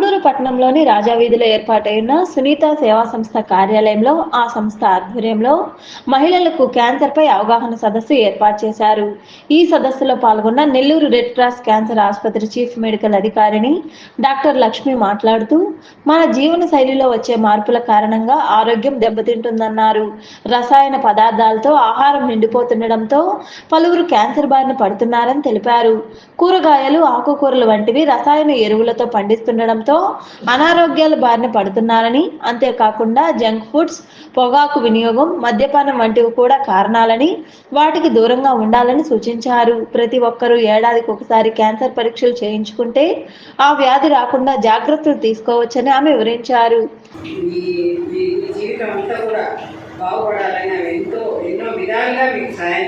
పట్టణంలోని రాజావీధిలో ఏర్పాటైన సునీత సేవా సంస్థ కార్యాలయంలో ఆ సంస్థ ఆధ్వర్యంలో మహిళలకు క్యాన్సర్ పై అవగాహన సదస్సు ఏర్పాటు చేశారు. ఈ సదస్సులో పాల్గొన్న నెల్లూరు రెడ్ క్రాస్ క్యాన్సర్ ఆసుపత్రి చీఫ్ మెడికల్ అధికారిని డాక్టర్ లక్ష్మి మాట్లాడుతూ మన జీవన శైలిలో వచ్చే మార్పుల కారణంగా ఆరోగ్యం దెబ్బతింటుందన్నారు. రసాయన పదార్థాలతో ఆహారం నిండిపోతుండడంతో పలువురు క్యాన్సర్ బారిన పడుతున్నారని తెలిపారు. కూరగాయలు ఆకుకూరలు వంటివి రసాయన ఎరువులతో పండిస్తుండడంతో అనారోగ్యాల బారిన పడుతున్నారని అంతేకాకుండా జంక్ ఫుడ్స్ పొగాకు వినియోగం మద్యపానం వంటివి కూడా కారణాలని వాటికి దూరంగా ఉండాలని సూచించారు. ప్రతి ఒక్కరూ ఏడాదికి ఒకసారి క్యాన్సర్ పరీక్షలు చేయించుకుంటే ఆ వ్యాధి రాకుండా జాగ్రత్తలు తీసుకోవచ్చని ఆమె వివరించారు. జీవితం అంతా కూడా బాగుపడాలని ఆమె ఎంతో ఎన్నో విధాలుగా మీకు సహాయం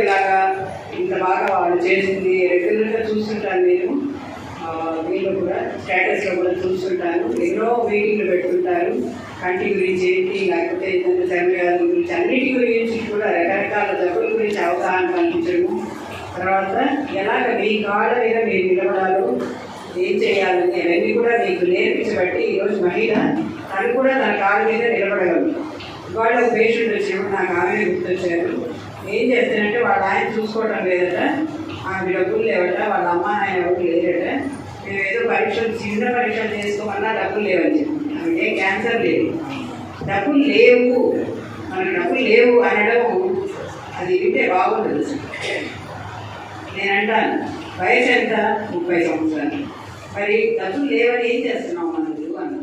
ఇలాగా ఇంత బాగా వాళ్ళు చేసింది రెగ్యులర్గా చూస్తుంటాను నేను. వీళ్ళు కూడా స్టేటస్లో కూడా చూస్తుంటాను ఎన్నో మీటింగ్లు పెట్టుకుంటారు కంటి గురించి ఏంటి లేకపోతే ఏదైనా గురించి అన్నిటి గురించి కూడా రకరకాల జబ్బుల గురించి అవగాహన కల్పించడం తర్వాత ఎలాగ మీ కాళ్ళ మీద మీరు నిలబడాలో ఏం చేయాలని అవన్నీ కూడా మీకు నేర్పించబట్టి ఈరోజు మహిళ తను కూడా తన కాళ్ళ మీద నిలబడగలదు. ఇవాళ పేషెంట్ వచ్చినప్పుడు నాకు ఆమె గుర్తొచ్చారు. ఏం చేస్తానంటే వాళ్ళ ఆయన చూసుకోవటం లేదట. ఆమె డబ్బులు లేవట వాళ్ళ అమ్మ ఆయన ఎవరు లేరట మేము ఏదో పరీక్షలు చిన్న పరీక్షలు చేసుకోమన్నా డబ్బులు లేవని చెప్పి ఆమెకి క్యాన్సర్ లేదు. డబ్బులు లేవు. మనకు డబ్బులు లేవు అనడం అది వింటే బాగుంటుంది. నేను అంటాను వయసు ఎంత? ముప్పై సంవత్సరాలు. మరి డబ్బులు లేవని ఏం చేస్తున్నాం మనం అన్న.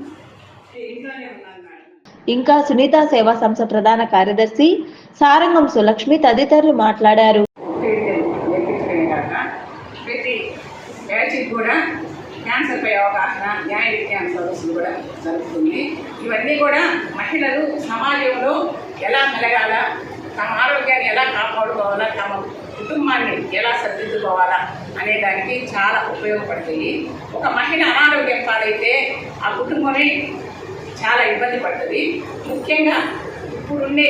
ఇంట్లోనే ఉన్నాను ఇంకా సునీత సేవా సంస్థ ప్రధాన కార్యదర్శి సారంగం సులక్ష్మి తదితరులు మాట్లాడారు. ప్రతి బ్యాచ్కి కూడా క్యాన్సర్పై అవగాహన న్యాయ విజ్ఞాన సదస్సులు కూడా జరుగుతుంది. ఇవన్నీ కూడా మహిళలు సమాజంలో ఎలా మెలగాల తమ ఆరోగ్యాన్ని ఎలా కాపాడుకోవాలా తమ కుటుంబాన్ని ఎలా సరిదిద్దుకోవాలా అనే దానికి చాలా ఉపయోగపడుతుంది ఒక మహిళ అనారోగ్యం పాలైతే ఆ కుటుంబమే చాలా ఇబ్బంది పడుతుంది. ముఖ్యంగా ఇప్పుడుండే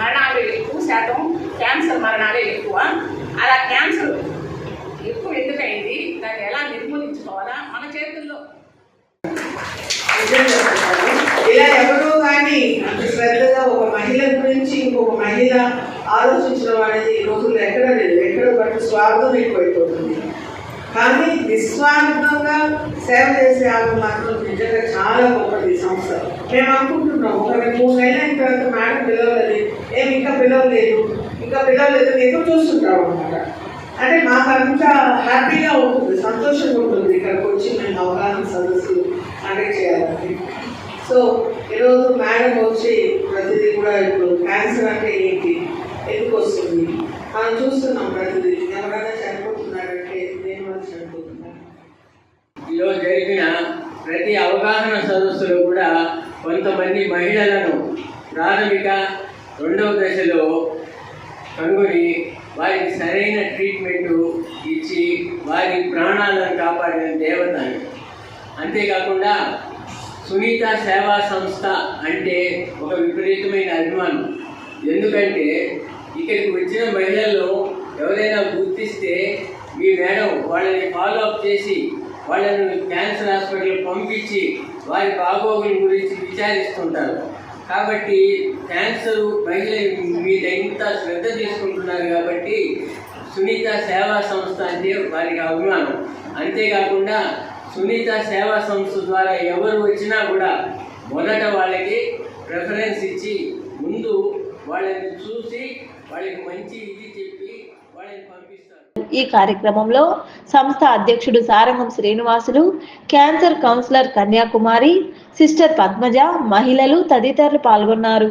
మరణాలు ఎక్కువ శాతం క్యాన్సర్ మరణాలే ఎక్కువ. అలా క్యాన్సర్ ఎక్కువ ఎందుకైంది? దాన్ని ఎలా నిర్మూలించుకోవాలా? మన చేతుల్లో. ఇలా ఎవరో కానీ అంత శ్రద్ధగా ఒక మహిళ గురించి ఇంకొక మహిళ ఆలోచించడం అనేది ఈ రోజుల్లో ఎక్కడ లేదు. ఎక్కడ బట్టి స్వార్థం ఎక్కువైపోతుంది. కానీ నిస్వార్థంగా సేవ చేసే ఆమె మాత్రం నిజంగా చాలా గొప్పది సంస్థ. మేము అనుకుంటున్నాం ఒక రెండు మూడు నెలలు అయిన తర్వాత మేడం పిలవలేదు. ఏమి ఇంకా పిలవలేదు? ఇంకా పిలవలేదు అని ఎదురు చూస్తుంటాం అనమాట అంటే నాకు అంత హ్యాపీగా ఉంటుంది సంతోషంగా ఉంటుంది. ఇక్కడికి వచ్చి మేము అవగాహన సదస్సు కండక్ట్ చేయాలని సో ఈరోజు మేడం వచ్చి ప్రతిదీ కూడా ఇప్పుడు క్యాన్సర్ అంటే ఏంటి? ఎందుకు వస్తుంది? మనం చూస్తున్నాం ప్రతిదీ. ఎవరైనా చనిపోతున్నారంటే నేను వాళ్ళు చనిపోతున్నారు ఈరోజు జరిగిన ప్రతి అవగాహన సదస్సులో కూడా కొంతమంది మహిళలను ప్రాథమిక రెండవ దశలో సరైన ట్రీట్మెంట్ ఇచ్చి వారి ప్రాణాలను కాపాడిన దేవత అంతేకాకుండా సునీత సేవా సంస్థ అంటే ఒక విపరీతమైన అభిమానం. ఎందుకంటే ఇక్కడికి వచ్చిన మహిళల్లో ఎవరైనా గుర్తిస్తే మీ మేడం వాళ్ళని ఫాలో అప్ చేసి వాళ్ళను క్యాన్సర్ హాస్పిటల్ పంపించి వారి బాగోగుల గురించి విచారిస్తుంటారు. కాబట్టి క్యాన్సర్ మహిళ మీద ఇంత శ్రద్ధ తీసుకుంటున్నారు కాబట్టి సునీత సేవా సంస్థ అంటే వారికి అభిమానం. అంతేకాకుండా సునీత సేవా సంస్థ ద్వారా ఎవరు వచ్చినా కూడా మొదట వాళ్ళకి ప్రిఫరెన్స్ ఇచ్చి ముందు వాళ్ళని చూసి వాళ్ళకి మంచి ఇది చెప్పి ఈ కార్యక్రమంలో సంస్థ అధ్యక్షుడు Sarangam Srinivasulu cancer counsellor Kanyakumari sister Padmaja మహిళలు తదితరులు పాల్గొన్నారు.